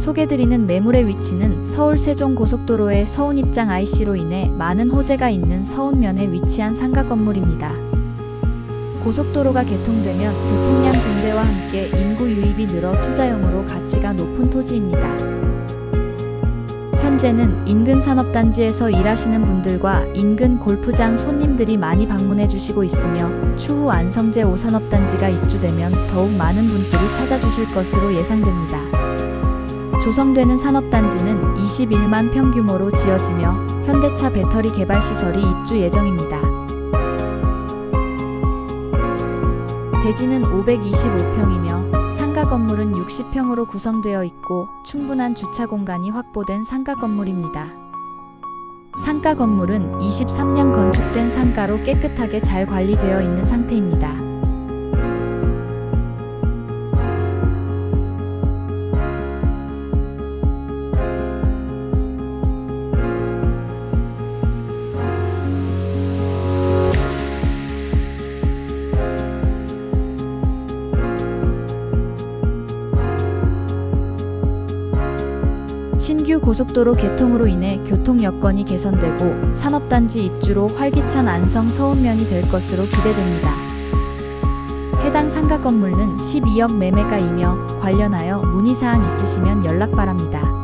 소개드리는 매물의 위치는 서울 세종 고속도로의 서운 입장 IC로 인해 많은 호재가 있는 서운면에 위치한 상가 건물입니다. 고속도로가 개통되면 교통량 증대와 함께 인구 유입이 늘어 투자용으로 가치가 높은 토지입니다. 현재는 인근 산업단지에서 일하시는 분들과 인근 골프장 손님들이 많이 방문해 주시고 있으며 추후 안성제 5산업단지가 입주되면 더욱 많은 분들이 찾아주실 것으로 예상됩니다. 조성되는 산업단지는 21만 평 규모로 지어지며 현대차 배터리 개발 시설이 입주 예정입니다. 대지는 525평이며 상가 건물은 60평으로 구성되어 있고 충분한 주차 공간이 확보된 상가 건물입니다. 상가 건물은 23년 건축된 상가로 깨끗하게 잘 관리되어 있는 상태입니다. 신규 고속도로 개통으로 인해 교통 여건이 개선되고 산업단지 입주로 활기찬 안성 서운면이 될 것으로 기대됩니다. 해당 상가 건물은 12억 매매가이며 관련하여 문의사항 있으시면 연락 바랍니다.